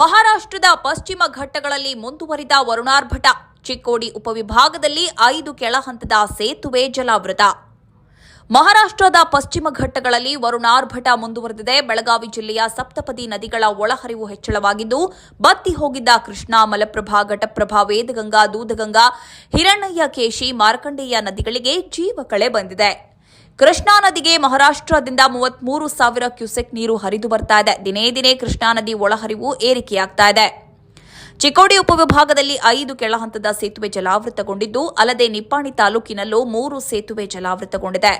ಮಹಾರಾಷ್ಟ್ರದ ಪಶ್ಚಿಮ ಘಟ್ಟಗಳಲ್ಲಿ ಮುಂದುವರಿದ ವರುಣಾರ್ಭಟ ಚಿಕ್ಕೋಡಿ ಉಪವಿಭಾಗದಲ್ಲಿ ಐದು ಕೆಳಹಂತದ ಸೇತುವೆ ಜಲಾವೃತ. ಮಹಾರಾಷ್ಟ್ರದ ಪಶ್ಚಿಮ ಘಟ್ಟಗಳಲ್ಲಿ ವರುಣಾರ್ಭಟ ಮುಂದುವರೆದಿದೆ. ಬೆಳಗಾವಿ ಜಿಲ್ಲೆಯ ಸಪ್ತಪದಿ ನದಿಗಳ ಒಳಹರಿವು ಹೆಚ್ಚಳವಾಗಿದ್ದು, ಬತ್ತಿ ಹೋಗಿದ್ದ ಕೃಷ್ಣಾ, ಮಲಪ್ರಭಾ, ಘಟಪ್ರಭಾ, ವೇದಗಂಗಾ, ದೂದಗಂಗಾ, ಹಿರಣ್ಣಯ್ಯ, ಕೇಶಿ, ಮಾರ್ಕಂಡೇಯ ನದಿಗಳಿಗೆ ಜೀವಕಳೆ ಬಂದಿದೆ. ಕೃಷ್ಣಾ ನದಿಗೆ ಮಹಾರಾಷ್ಟ್ರದಿಂದ ಮೂವತ್ಮೂರು ಸಾವಿರ ಕ್ಯೂಸೆಕ್ ನೀರು ಹರಿದು ಬರ್ತಾ ಇದೆ. ದಿನೇ ದಿನೇ ಕೃಷ್ಣಾ ನದಿ ಒಳಹರಿವು ಏರಿಕೆಯಾಗ್ತಾ ಇದೆ. ಚಿಕ್ಕೋಡಿ ಉಪವಿಭಾಗದಲ್ಲಿ ಐದು ಕೆಳಹಂತದ ಸೇತುವೆ ಜಲಾವೃತಗೊಂಡಿದ್ದು, ಅಲ್ಲದೆ ನಿಪ್ಪಾಣಿ ತಾಲೂಕಿನಲ್ಲೂ ಮೂರು ಸೇತುವೆ ಜಲಾವೃತಗೊಂಡಿದೆ.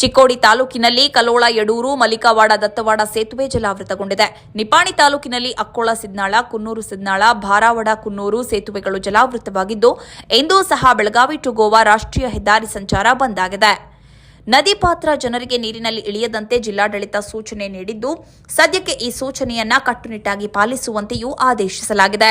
ಚಿಕ್ಕೋಡಿ ತಾಲೂಕಿನಲ್ಲಿ ಕಲೋಳ, ಯಡೂರು ಮಲಿಕಾವಾಡ ದತ್ತವಾಡ ಸೇತುವೆ ಜಲಾವೃತಗೊಂಡಿದೆ. ನಿಪ್ಪಾಣಿ ತಾಲೂಕಿನಲ್ಲಿ ಅಕ್ಕೋಳ, ಸಿದ್ನಾಳ, ಕುನ್ನೂರು, ಸಿದ್ನಾಳ ಭಾರಾವಡ ಕುನ್ನೂರು ಸೇತುವೆಗಳು ಜಲಾವೃತವಾಗಿದ್ದು, ಎಂದೂ ಸಹ ಬೆಳಗಾವಿ ಟು ಗೋವಾ ರಾಷ್ಟ್ರೀಯ ಹೆದ್ದಾರಿ ಸಂಚಾರ ಬಂದ್ ಆಗಿದೆ. ನದಿ ಪಾತ್ರ ಜನರಿಗೆ ನೀರಿನಲ್ಲಿ ಇಳಿಯದಂತೆ ಜಿಲ್ಲಾಡಳಿತ ಸೂಚನೆ ನೀಡಿದ್ದು ಸದ್ಯಕ್ಕೆ ಈ ಸೂಚನೆಯನ್ನ ಕಟ್ಟುನಿಟ್ಟಾಗಿ ಪಾಲಿಸುವಂತೆಯೂ ಆದೇಶಿಸಲಾಗಿದೆ.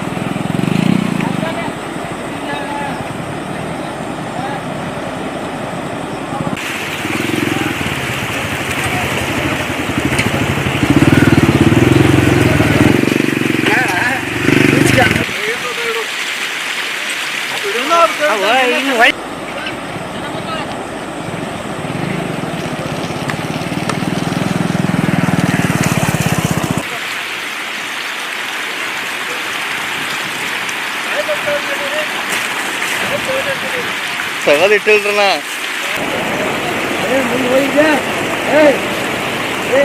ಸಗದ್ ಇಟ್ಟಿಲ್ರಣ್ಣ ಮುಂದೆ ಹೋಗಿದ್ದೆ ಏಯ್ ಏ